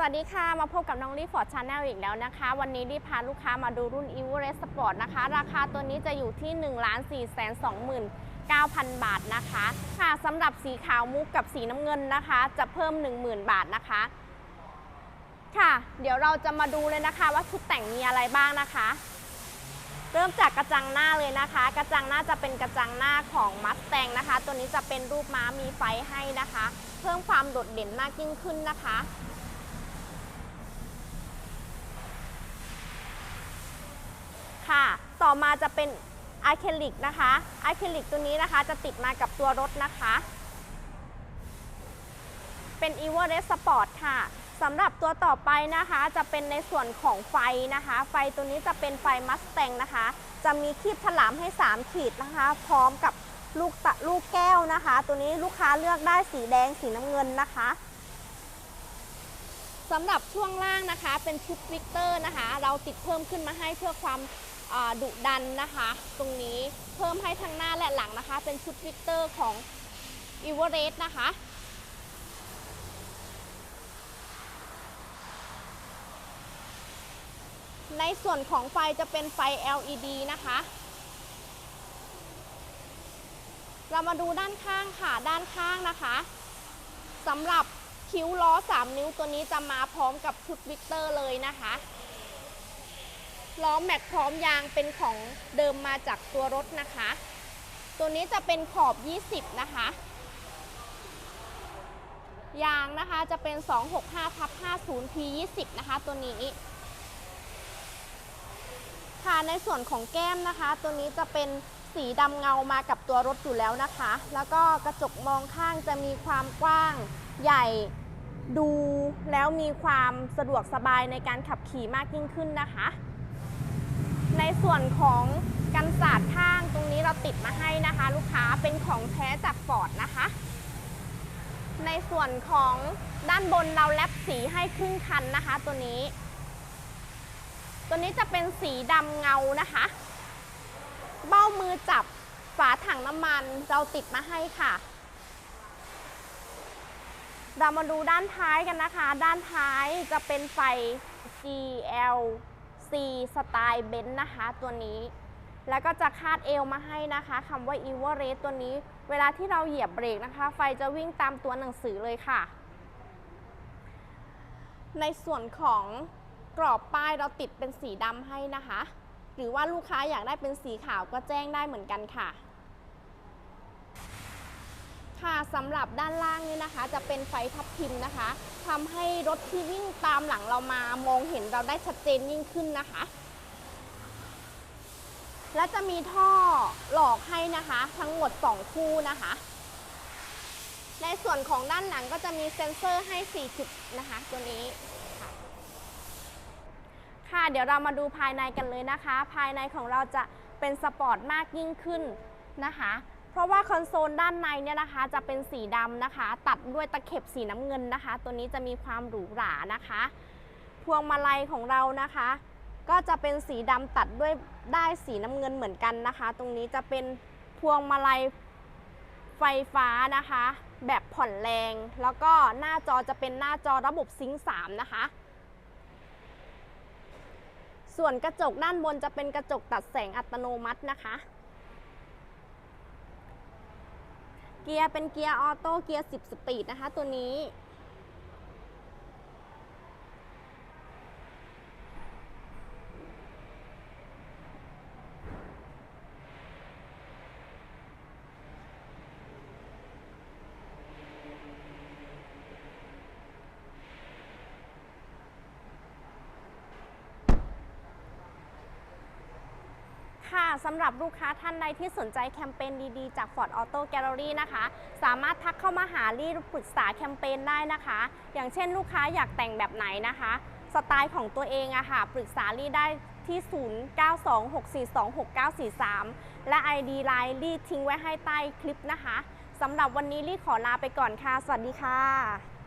สวัสดีค่ะ มาพบกับน้องรีฟอร์ดชาแนลอีกแล้วนะคะ วันนี้รีพาลูกค้ามาดูรุ่น e v o r e s Sport นะคะ ราคาตัวนี้จะอยู่ที่ 1 4 2 9 0 0 0 บาทนะคะ ค่ะสำหรับสีขาวมุกกับสีน้ำเงินนะคะ จะเพิ่ม 10,000 บาทนะคะ ค่ะ เดี๋ยวเราจะมาดูเลยนะคะ ว่าชุดแต่งมีอะไรบ้างนะคะ เริ่มจากกระจังหน้าเลยนะคะ กระจังหน้าจะเป็นกระจังหน้าของมัสแตงนะคะ ตัวนี้จะเป็นรูปม้ามีไฟให้นะคะ เพิ่มความโดดเด่นมากยิ่งขึ้นนะคะ ค่ะ ต่อมาจะเป็นอะคริลิกนะคะอะคริลิกตัวนี้นะคะจะติดมากับตัวรถนะคะ เป็น e v o r e s Sport ค่ะสำหรับตัวต่อไปนะคะจะเป็นในส่วนของไฟนะคะ ไฟตัวนี้จะเป็นไฟ Mustang นะคะ จะมีขีดฉลามให้ 3 ขีดนะคะ พร้อมกับลูกตะลูกแก้วนะคะ ตัวนี้ลูกค้าเลือกได้สีแดงสีน้ำเงินนะคะสำหรับช่วงล่างนะคะเป็นชุดวิกเตอร์นะคะ เราติดเพิ่มขึ้นมาให้เพื่อความ ดุดันนะคะ ตรงนี้เพิ่มให้ทั้งหน้าและหลังนะคะ เป็นชุดวิกเตอร์ของ e v e r e s t นะคะในส่วนของไฟจะเป็นไฟ LED นะคะ เรามาดูด้านข้างค่ะ ด้านข้างนะคะสำหรับคิ้วล้อ 3 นิ้วตัวนี้จะมาพร้อมกับชุดวิกเตอร์เลยนะคะ ล้อแม็กพร้อมยางเป็นของเดิมมาจากตัวรถนะคะ ตัวนี้จะเป็นขอบ 20 นะคะ ยางนะคะจะเป็น 265ทับ50 P 20 นะคะ ตัวนี้ค่ะในส่วนของแก้มนะคะ ตัวนี้จะเป็นสีดำเงามากับตัวรถอยู่แล้วนะคะ แล้วก็กระจกมองข้างจะมีความกว้างใหญ่ดูแล้วมีความสะดวกสบายในการขับขี่มากยิ่งขึ้นนะคะ ในส่วนของกันสาดข้างตรงนี้เราติดมาให้นะคะ ลูกค้าเป็นของแท้จากฟอร์ดนะคะ ในส่วนของด้านบนเราแลบสีให้ครึ่งคันนะคะ ตัวนี้ ตัวนี้จะเป็นสีดำเงานะคะ เบ้ามือจับฝาถังน้ำมันเราติดมาให้ค่ะ เรามาดูด้านท้ายกันนะคะ ด้านท้ายจะเป็นไฟ GL C สไตล์เบนซ์นะคะตัวนี้ แล้วก็จะคาดเอวมาให้นะคะคำว่า e v e r a t ตัวนี้ เวลาที่เราเหยียบเบรกนะคะ ไฟจะวิ่งตามตัวหนังสือเลยค่ะ ในส่วนของกรอบป้ายเราติดเป็นสีดำให้นะคะ หรือว่าลูกค้าอยากได้เป็นสีขาวก็แจ้งได้เหมือนกันค่ะ ค่ะสำหรับด้านล่างนี้นะคะ จะเป็นไฟทับทิมนะคะทำให้รถที่วิ่งตามหลังเรามามองเห็นเราได้ชัดเจนยิ่งขึ้นนะคะ และจะมีท่อหลอกให้นะคะ ทั้งหมด 2 คู่นะคะ ในส่วนของด้านหลังก็จะมีเซ็นเซอร์ให้ 4 จุดนะคะ ตัวนี้ค่ะเดี๋ยวเรามาดูภายในกันเลยนะคะ ภายในของเราจะเป็นสปอร์ตมากยิ่งขึ้นนะคะ เพราะว่าคอนโซลด้านในเนี่ยนะคะจะเป็นสีดำนะคะ ตัดด้วยตะเข็บสีน้ำเงินนะคะ ตัวนี้จะมีความหรูหรานะคะ พวงมาลัยของเรานะคะ ก็จะเป็นสีดำตัดด้วยได้สีน้ำเงินเหมือนกันนะคะ ตรงนี้จะเป็นพวงมาลัยไฟฟ้านะคะ แบบผ่อนแรง แล้วก็หน้าจอจะเป็นหน้าจอระบบซิงค์3นะคะ ส่วนกระจกด้านบนจะเป็นกระจกตัดแสงอัตโนมัตินะคะ เกียร์เป็นเกียร์ออโต้เกียร์ 10 สปีดนะคะ ตัวนี้ สำหรับลูกค้าท่านใดที่สนใจแคมเปญดีๆ จาก Ford Auto Gallery นะคะ สามารถทักเข้ามาหาลี่ปรึกษาแคมเปญได้นะคะ อย่างเช่นลูกค้าอยากแต่งแบบไหนนะคะ สไตล์ของตัวเองอะค่ะ ปรึกษาลี่ได้ที่ 0926426943 และ ID Line ลี่ทิ้งไว้ให้ใต้คลิปนะคะสำหรับวันนี้ลี่ขอลาไปก่อนค่ะ สวัสดีค่ะ